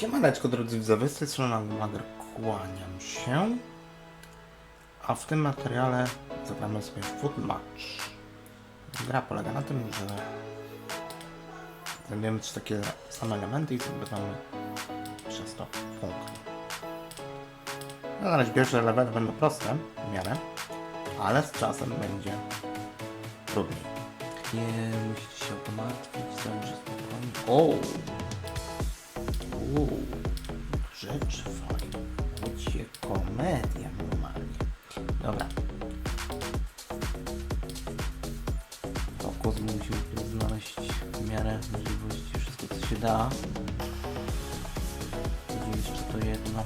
Siemaneczko drodzy widzowie, z tej strony Magr, kłaniam się. A w tym materiale zagramy sobie Food Match. Gra polega na tym, że znajdujemy trzy takie same elementy i zdobywamy przez to punkty. No, na razie pierwsze levely będą proste w miarę, ale z czasem będzie trudniej. Nie musicie się martwić, zależy spokojnie. O! Rzeczy fajne. Będzie komedia normalnie. Dobra. Fokus musił tu znaleźć w miarę możliwości wszystko co się da. Gdzie jeszcze to jedno.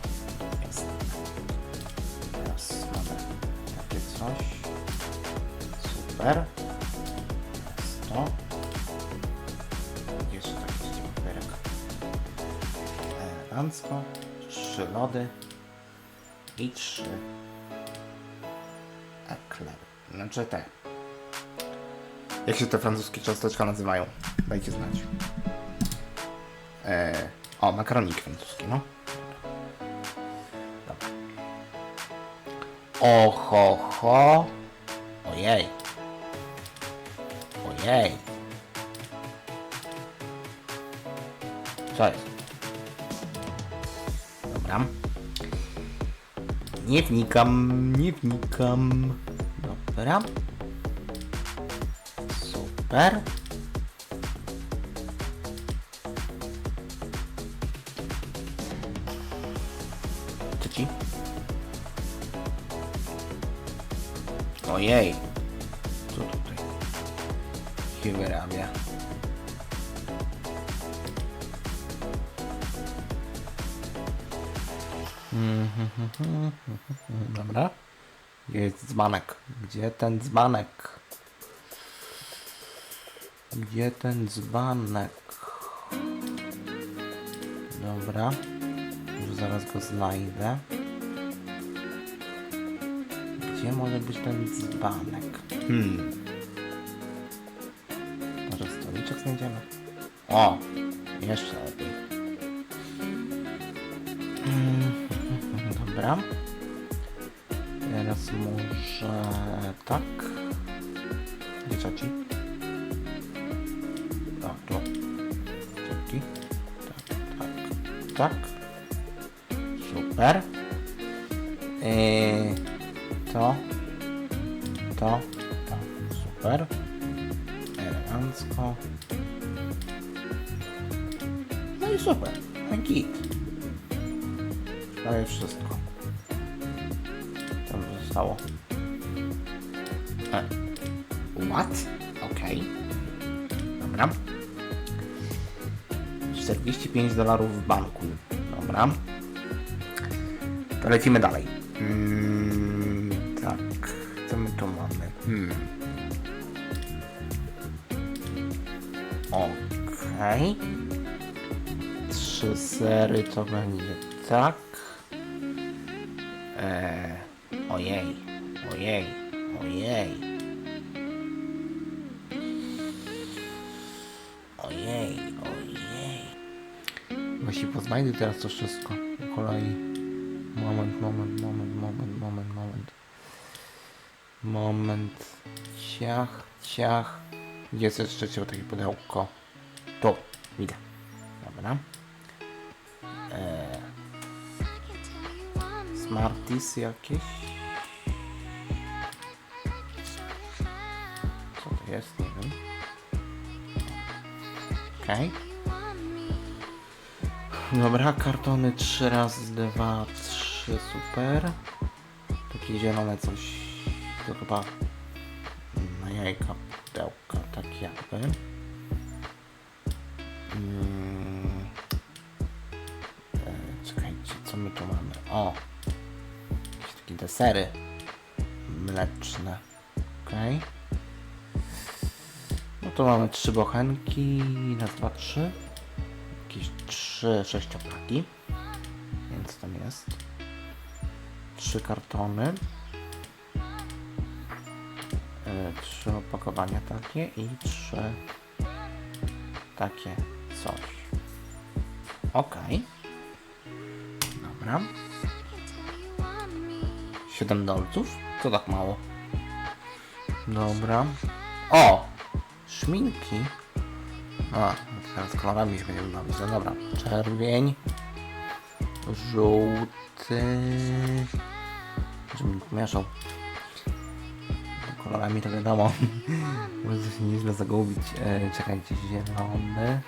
Teraz mamy takie coś. Super. Elegancko. Trzy lody i trzy eklery. Znaczy te. Jak się te francuskie ciasteczka nazywają? Dajcie znać. E, o, makaroniki francuskie, no. Dobra. Oho, ho. Ojej. Ojej. Co jest? Dobra. Nie wnikam, nie wnikam. Dobra. Super. Co ci? Ojej. Co tutaj się wyrabia? Dobra. Jest dzbanek? Gdzie ten dzbanek? Gdzie ten dzbanek? Dobra. Już zaraz go znajdę. Gdzie może być ten dzbanek? Hmm. Może stoliczek znajdziemy? O! Jeszcze lepiej. Mm, Dobra. Teraz może tak. Gdzie cioci? O, tu. Tak, tak, tak. Super. Yy, to. To. To. Super. Elegancko. No i super. Git. Prawie wszystko. Zostało? E. What? Okej. Dobra. 45 dolarów w banku. Dobra. To lecimy dalej. Mm, tak. Co my tu mamy? Hmm. Okej. Trzy sery to będzie tak. Eee, ojej, ojej, ojej. Ojej, ojej. Właśnie poznajdę teraz to wszystko. Po kolei. Moment, moment, moment, moment, moment, moment. Moment. Ciach, ciach. Gdzie jest jeszcze trzecie takie pudełko? Tu, widzę. Dobra. Eee, Smarties jakieś? Okej. Dobra, kartony 3 razy 2, 3, super. Takie zielone coś. To chyba na jajka pudełka, tak jakby. Mm. E, czekajcie, co my tu mamy? O! Jakieś takie desery mleczne. Okej. No to mamy trzy bochenki. Raz, dwa, trzy. Jakieś trzy sześcioplaki. Więc tam jest. Trzy kartony. E, trzy opakowania takie i trzy takie coś. Okej. Dobra. 7 dolców? Co tak mało? Dobra. O! Szminki. A, teraz kolorami się będziemy bawić. No dobra. Czerwień. Żółty. Żebym mieszał. Kolorami to wiadomo. Może się nieźle zagubić. E, czekajcie, zielony.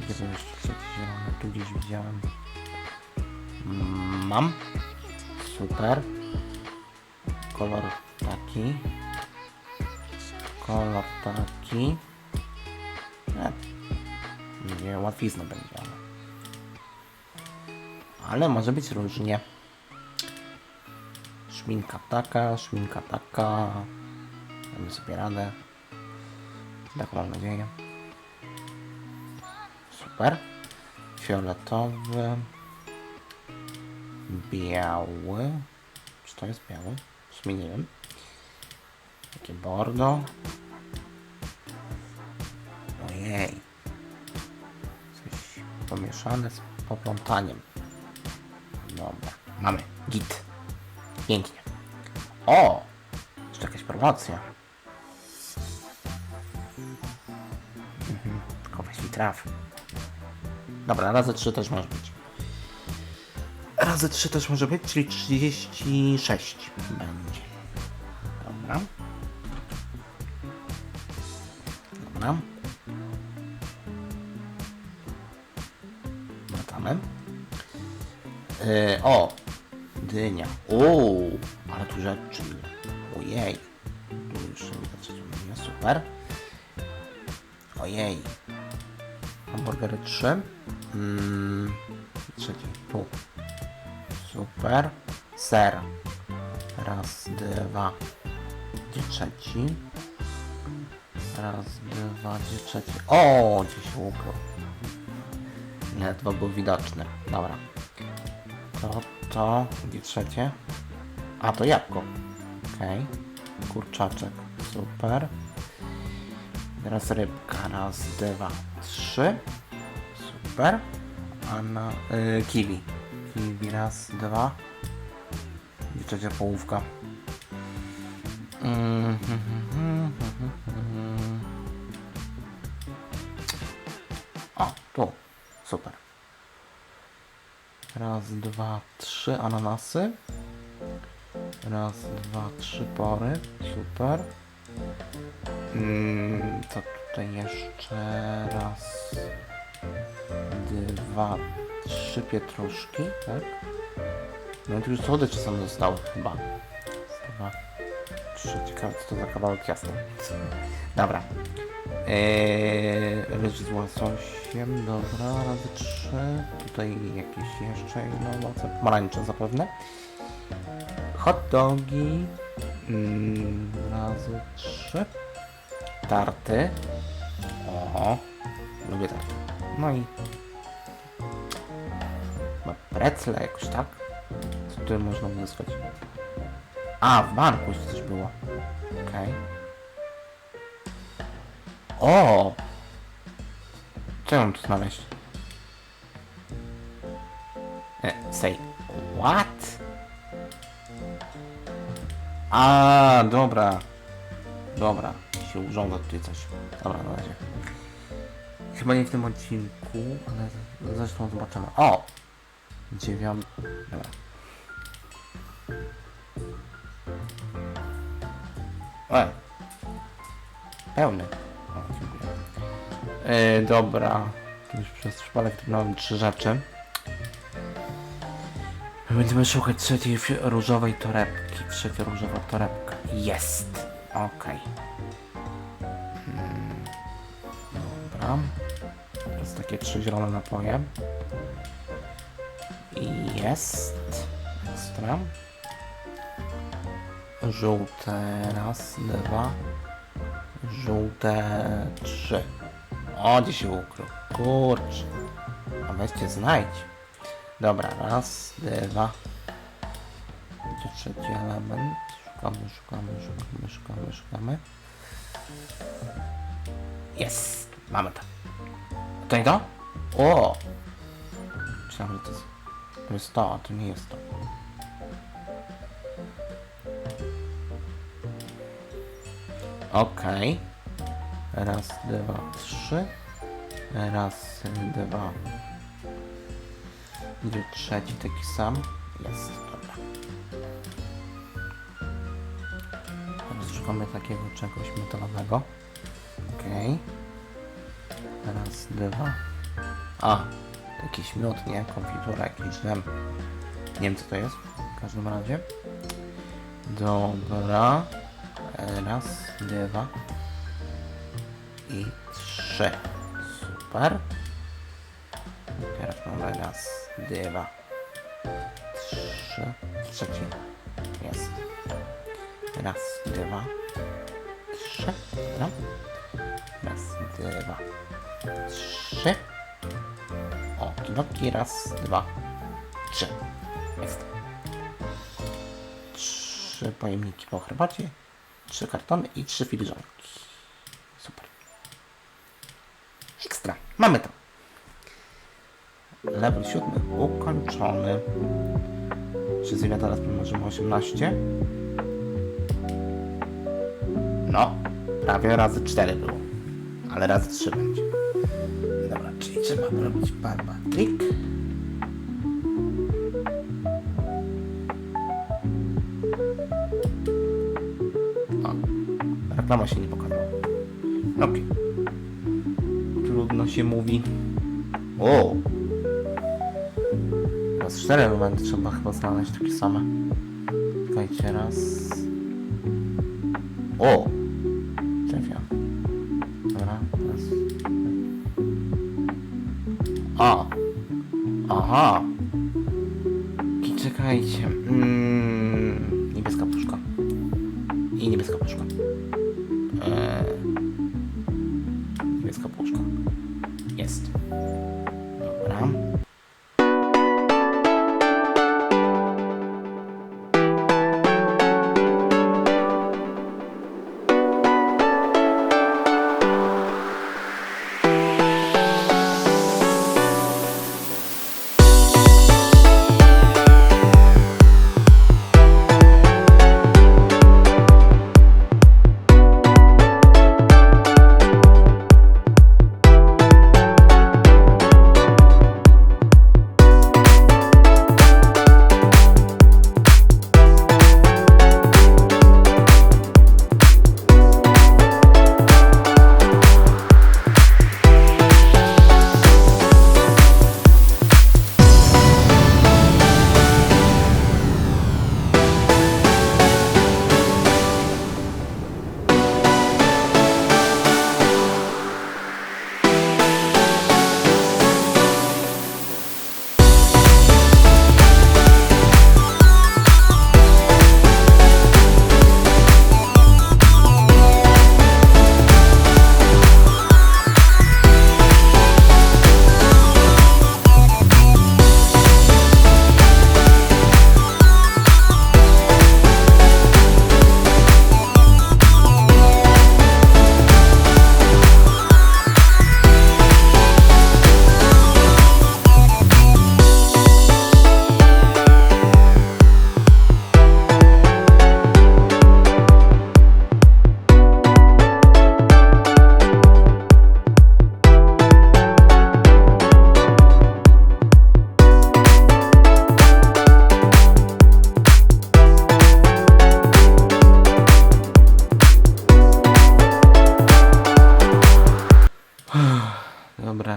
Gdzie to jeszcze trzeci zielony? Tu gdzieś widziałem. Mm, Mam. Super. Kolor taki. Kolor taki. E, nie, łatwizna będzie, ale... Ale może być różnie. Szminka taka, szminka taka. Damy sobie radę. Taką mam nadzieję. Super. Fioletowy. Biały. Czy to jest biały? W sumie nie wiem. Takie bordo. Ojej. Coś pomieszane z poplątaniem. Dobra, mamy. Git. Pięknie. O! Jeszcze jakaś promocja. Mhm. Tylko traf. Dobra, razy 3 też może być. Razy 3 też może być, czyli 36 będzie. Yy, o! Dynia. O, ale tu rzeczy. Ojej. Tu tu nie super. Ojej. Hamburgery 3. Mm, trzeci. Tu. Super. Ser. Raz, dwa. Gdzie trzeci? Raz, dwa, gdzie trzeci? O, gdzieś się ukrył. Ledwo był widoczny. Dobra. To, to, gdzie trzecie? A, to jabłko. Okej. Kurczaczek. Super. Teraz rybka. Raz, dwa, trzy. Super. A na... Y, kiwi. Kiwi. Raz, dwa. I trzecia połówka. Mm, hmm. O, tu. Super. Raz, dwa, trzy ananasy. Raz, dwa, trzy pory. Super. Mm, to tutaj jeszcze raz, dwa, trzy pietruszki, tak? No i tu już słodycze są zostały chyba. Dwa, trzy, ciekawe co to za kawałek ciasta. Dobra. Eee, ryż z łososiem, dobra, razy trzy. Tutaj jakieś jeszcze inne owoce, pomarańcze zapewne. Hot dogi, mm, razy trzy. Tarty. O, lubię tarty. No i precle jakoś, tak? Co tutaj można uzyskać? A, w banku coś było. Okej. O! Co ja mam tu znaleźć? E, say what? A, dobra. Dobra, się urządza tutaj coś. Dobra, na razie. Chyba nie w tym odcinku, ale zresztą zobaczymy. O! Dziewiąty. Dobra. E. Pełny. O, dziękuję. E, dobra. Tu już przez przypadek trudnąłem trzy rzeczy. Będziemy szukać trzeciej różowej torebki. Trzecia różowa torebka. Jest. Okej. Hmm. Dobra. Teraz takie trzy zielone napoje. Jest. Ekstra. Żółte raz, dwa. Żółte trzy. O, gdzie się ukrył? Kurczę. A weźcie znajdź. Dobra, raz, dwa. Gdzie trzeci element? Szukamy, szukamy, szukamy, szukamy, szukamy. Jest! Mamy to. To nie to? O! Myślałem, że to jest... To jest to, a to nie jest to. Okej. Raz, dwa, trzy. Raz, dwa. Gdzie trzeci taki sam? Jest, dobra. Teraz szukamy takiego czegoś metalowego. Okej. Raz, dwa. A, jakiś miód, nie? Konfitura, jakiś dżem. Nie wiem co to jest, w każdym razie. Dobra. Raz, dwa. I trzy. Super. Teraz mamy raz, dwa, trzy. Trzeci. Jest. Raz, dwa, trzy. Dobra. Raz, dwa, trzy. O, kiloki. Raz, dwa, trzy. Jest. Trzy pojemniki po herbacie, trzy kartony i trzy filiżanki. Super. Ekstra. Mamy to. Level siódmy ukończony. Czy z teraz możemy 18? No, prawie razy 4 było. Ale razy 3 będzie. Dobra, czyli trzeba robić barba trik. Reklama się nie pokazała. Okej. Trudno się mówi. O! Raz cztery elementy trzeba chyba znaleźć takie same. Czekajcie, raz... O!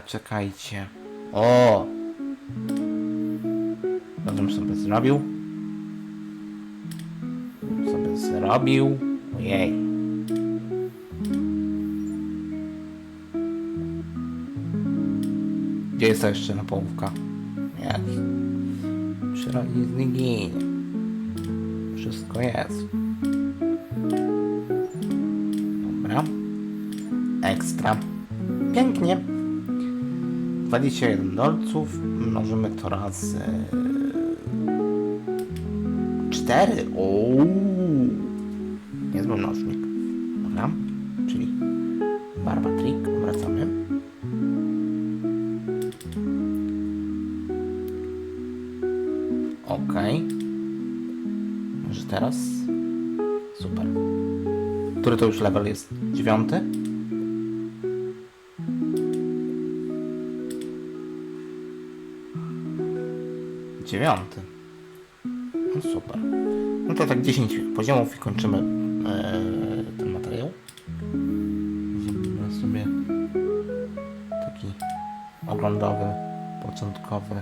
Czekajcie. O! Bym sobie zrobił. Sobie zrobił. Ojej. Gdzie jest ta jeszcze na połówka? Jak? Przyrodni ginie. Wszystko jest. Dobra. Ekstra. Pięknie. 21 dolców. Mnożymy to razy 4. Ooo. Niezły mnożnik. Dobra. Czyli barba trik. Wracamy. Okej. Może teraz? Super. Który to już level jest? Dziewiąty? Dziewiąty. No super. No to tak 10 poziomów i kończymy e, ten materiał. Zrobimy sobie taki oglądowy, początkowy,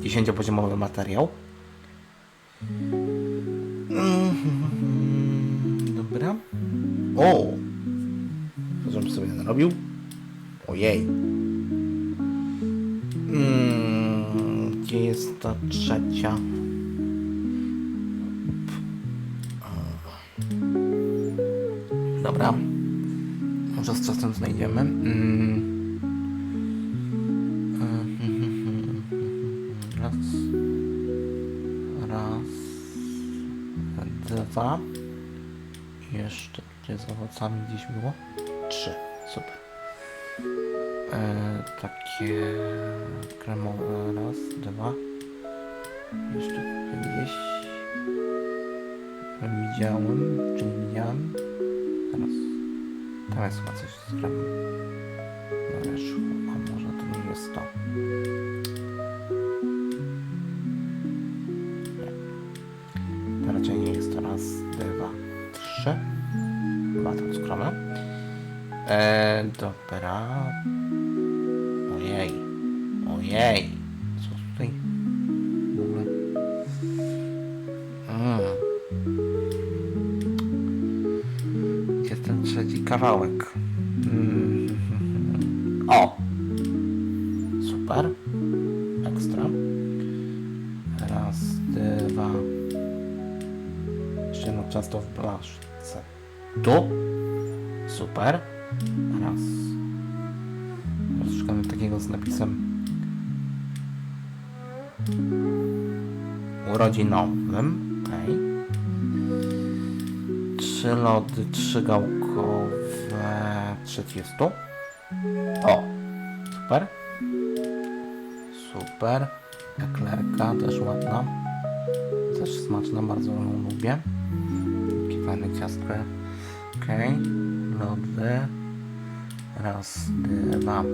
10-poziomowy materiał. Mhm, Dobra. O! Żebym sobie narobił? Ojej. Mm, gdzie jest ta trzecia? Dobra. Może z czasem znajdziemy. Mm. Raz. Raz. Dwa. Jeszcze gdzie z owocami gdzieś było? Takie kremowe. Raz, dwa. Jeszcze gdzieś. Widziałem, czy nie widziałem? Teraz. Tam jest chyba coś z kremem. Na wierzchu. A może to nie jest to. Nie. To raczej nie jest to. Raz, dwa, trzy. Dwa to skromne. Eee, dobra. Ojej. Co tutaj? W ogóle. Gdzie ten trzeci kawałek? Mm. O! Super. Ekstra. Raz, dwa. Jeszcze jedno ciasto w blaszce. Tu. Super. Raz. Szukamy takiego z napisem urodzinowym. Okej. Trzy lody, trzy gałkowe, trzeci jest tu. O, super. Super. Eklerka też ładna. Też smaczna, bardzo ją lubię. Takie fajne ciastko. Okej. Lody. Raz, dwa.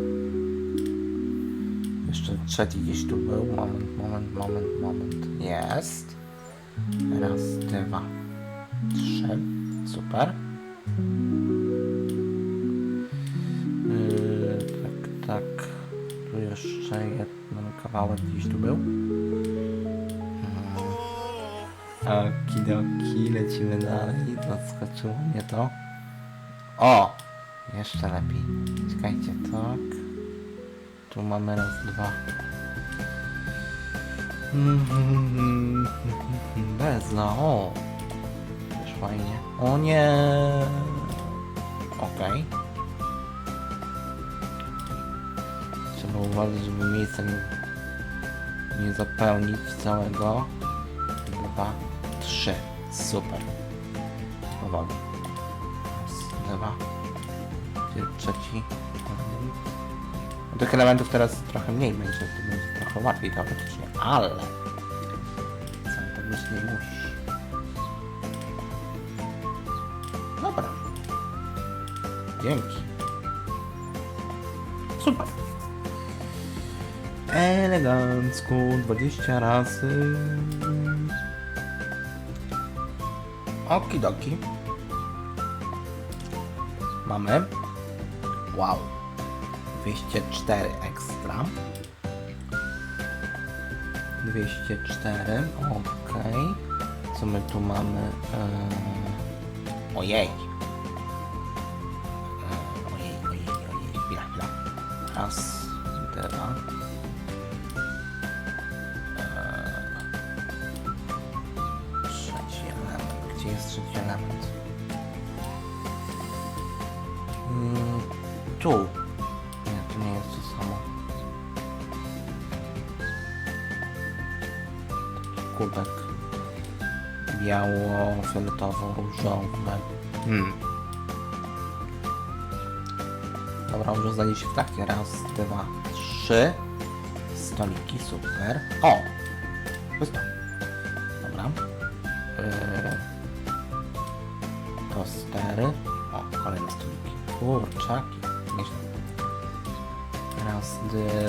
Jeszcze trzeci gdzieś tu był. Moment, moment, moment, moment. Jest. Raz, dwa, trzy. Super. Yy, tak, tak. Tu jeszcze jeden kawałek gdzieś tu był. Mm. Okidoki, lecimy dalej. Zaskoczyło mnie to. O! Jeszcze lepiej. Czekajcie, tak. Tu mamy raz, dwa. Mhm. Bezla, o! Też fajnie. O nie! Okej. Trzeba uważać, żeby miejsca nie, nie zapełnić całego. Dwa, trzy. Super. Powoli. Raz, dwa. Trzeci? Tych elementów teraz trochę mniej będzie, to będzie trochę łatwiej teoretycznie, ale wcale tak być nie musi. Dobra. Dzięki. Super. Elegancko, 20 razy. Okidoki. Mamy. Wow. 204 ekstra. 204, ok. Co my tu mamy? Eee... Ojej. Eee, ojej, ojej, ojej. Chwila, chwila. Raz, różowe. Hmm. Dobra, znajdzie się w trakcie. Raz, dwa, trzy. Stoliki, super. O! To jest to. Dobra. Yy, tostery. O, kolejne stoliki. Kurczaki. Nieźle. Raz,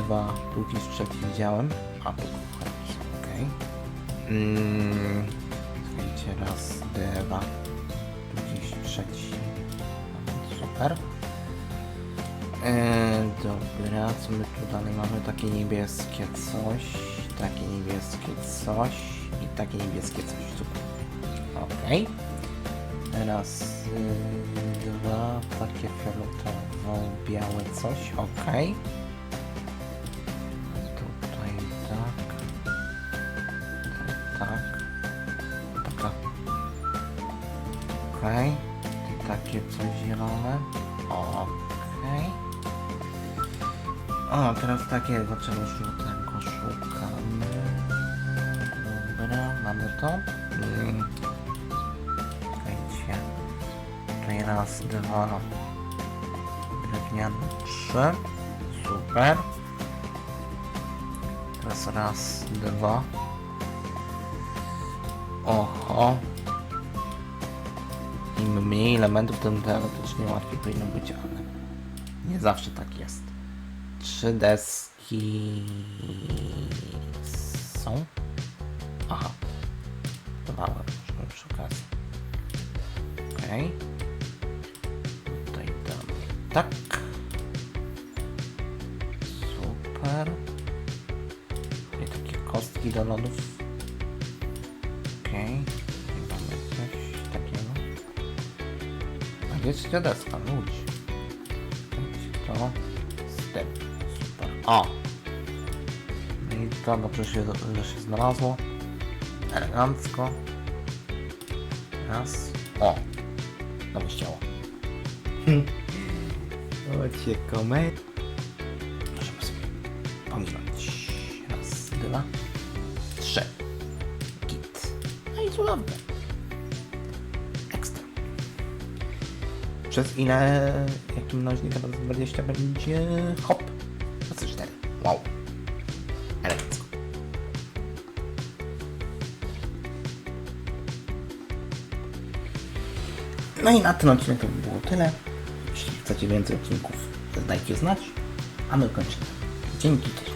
dwa. Gdzieś trzeci widziałem. A tu. Okej. Mm, słuchajcie, raz, dwa. Tu gdzieś trzeci. Super. Eee, dobra, co my tu dalej mamy? Takie niebieskie coś, takie niebieskie coś i takie niebieskie coś. Super. Okej. Raz, y, dwa, takie fioletowo, białe coś. Okej. Czegoś żółtego szukamy. Dobra, mamy to. Mm. Czekajcie. Tutaj raz, dwa. Drewniane trzy. Super. Teraz raz, dwa. Oho. Im mniej elementów, tym teoretycznie łatwiej powinno być, ale nie zawsze tak jest. Trzy deski są. Aha. Dwa możemy przy okazji. Okej. Tutaj damy tak. Super. Tutaj takie kostki do lodów. Okej. Tutaj mamy coś takiego. A gdzie trzecia deska? Ludź. To. O! No I to dobrze się, że się znalazło. Elegancko. Raz. O! Nowe ściało. Ocie komet. Możemy sobie pominąć. Raz, dwa, trzy. Git. No i cudowne. Ekstra. Przez ile, jaki mnożnik razy 20 będzie? Hop. No i na ten odcinek to by było tyle. Jeśli chcecie więcej odcinków, to dajcie znać. A my kończymy. Dzięki.